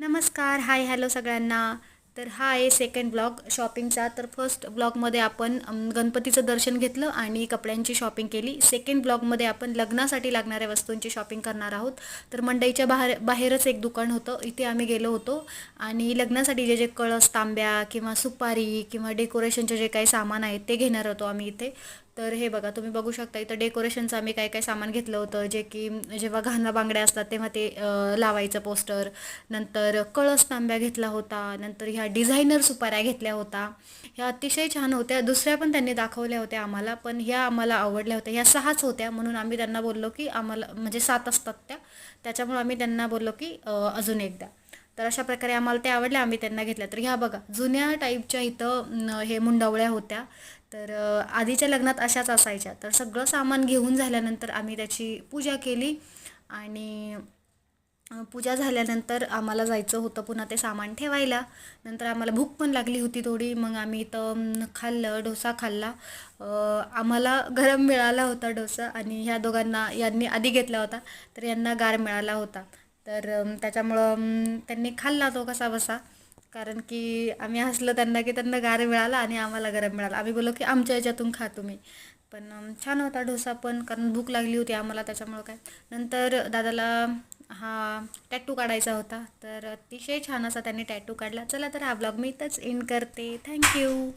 नमस्कार hi hello सगळ्यांना. तर हा आहे सेकंड ब्लॉग शॉपिंगचा तर फर्स्ट ब्लॉगमध्ये आपण गणपतीचं दर्शन घेतलं आणि कपड्यांची शॉपिंग केली. सेकंड ब्लॉगमध्ये आपण लग्नासाठी लागणाऱ्या वस्तूंची शॉपिंग करणार आहोत. तर मंडईच्या बाहेर बाहेरच एक दुकान होतं. इथे आम्ही गेलो होतो. आणि लग्नासाठी जे जे कळस तांब्या किंवा सुपारी किंवा डेकोरेशनचे जे काही सामान आहेत ते घेणार होतो आम्ही इथे. तर हे बघा तुम्ही बघू शकता इथं डेकोरेशनचं आम्ही काय काय सामान घेतलं होतं. जे की जेव्हा घाणा बांगड्या असतात तेव्हा ते लावायचं पोस्टर नंतर कळस तांब्या घेतला होता. नंतर ह्या डिझायनर सुपाऱ्या घेतल्या होता. ह्या अतिशय छान होत्या. दुसऱ्या पण त्यांनी दाखवल्या होत्या आम्हाला पण ह्या आम्हाला आवडल्या होत्या. ह्या सहाच होत्या म्हणून आम्ही त्यांना बोललो की आम्हाला म्हणजे सात असतात त्या. त्याच्यामुळे आम्ही त्यांना बोललो की अजून एकदा. तर अशा प्रकारे आम्हाला ते आवडल्या आम्ही त्यांना घेतल्या तर ह्या बघा जुन्या टाईपच्या इथं हे मुंडावळ्या होत्या. तर आधीच्या लग्नात अशाच असायच्या. तर सगळं सामान घेऊन झाल्यानंतर आम्ही त्याची पूजा केली आणि पूजा झाल्यानंतर आम्हाला जायचं होतं पुन्हा ते सामान ठेवायला. नंतर आम्हाला भूक पण लागली होती थोडी. मग आम्ही इथं खाल्लं डोसा खाल्ला. आम्हाला गरम मिळाला होता डोसा आणि ह्या दोघांना यांनी आधी घेतला होता. तर यांना गार मिळाला होता. तर त्याच्यामुळं त्यांनी खाल्ला तो कसा बसा कारण की आम्ही हसलो त्यांना की त्यांना गार मिळाला आणि आम्हाला गरम मिळाला. आम्ही बोललो की आमच्या याच्यातून खा तुम्ही. पण छान होता डोसा पण कारण भूक लागली होती आम्हाला त्याच्यामुळं काय. नंतर दादाला हा टॅटू काढायचा होता. तर अतिशय छान असा त्यांनी टॅटू काढला. चला तर हा ब्लॉग मी इथंच एंड करते. थँक्यू